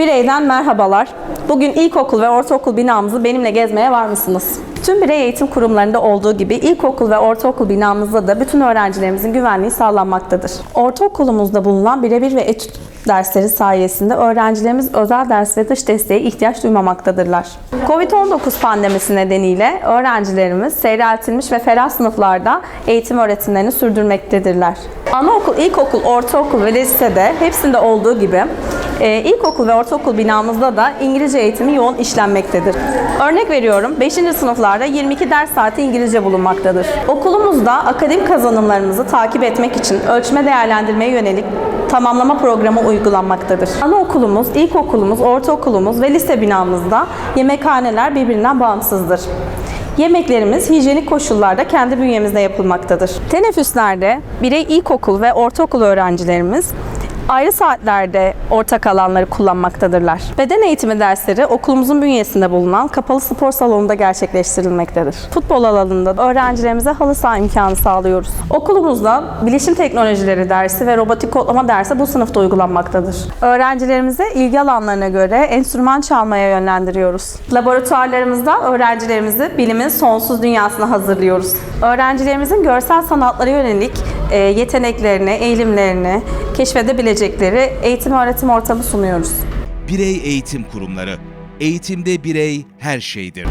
Bireyden merhabalar. Bugün ilkokul ve ortaokul binamızı benimle gezmeye var mısınız? Tüm birey eğitim kurumlarında olduğu gibi ilkokul ve ortaokul binamızda da bütün öğrencilerimizin güvenliği sağlanmaktadır. Ortaokulumuzda bulunan birebir ve etüt dersleri sayesinde öğrencilerimiz özel ders ve dış desteğe ihtiyaç duymamaktadırlar. Covid-19 pandemisi nedeniyle öğrencilerimiz seyreltilmiş ve ferah sınıflarda eğitim öğretimlerini sürdürmektedirler. Anaokul, ilkokul, ortaokul ve lisede hepsinde olduğu gibi ee, ilkokul ve ortaokul binamızda da İngilizce eğitimi yoğun işlenmektedir. Örnek veriyorum 5. sınıflarda 22 ders saati İngilizce bulunmaktadır. Okulumuzda akademik kazanımlarımızı takip etmek için ölçme değerlendirmeye yönelik tamamlama programı uygulanmaktadır. Anaokulumuz, ilkokulumuz, ortaokulumuz ve lise binamızda yemekhaneler birbirinden bağımsızdır. Yemeklerimiz hijyenik koşullarda kendi bünyemizde yapılmaktadır. Teneffüslerde birey ilkokul ve ortaokul öğrencilerimiz ayrı saatlerde ortak alanları kullanmaktadırlar. Beden eğitimi dersleri okulumuzun bünyesinde bulunan kapalı spor salonunda gerçekleştirilmektedir. Futbol alanında öğrencilerimize halı saha imkanı sağlıyoruz. Okulumuzda bilişim teknolojileri dersi ve robotik kodlama dersi bu sınıfta uygulanmaktadır. Öğrencilerimize ilgi alanlarına göre enstrüman çalmaya yönlendiriyoruz. Laboratuvarlarımızda öğrencilerimizi bilimin sonsuz dünyasına hazırlıyoruz. Öğrencilerimizin görsel sanatlara yönelik yeteneklerini, eğilimlerini keşfedebilecekleri eğitim öğretim ortamı sunuyoruz. Birey Eğitim Kurumları. Eğitimde birey her şeydir.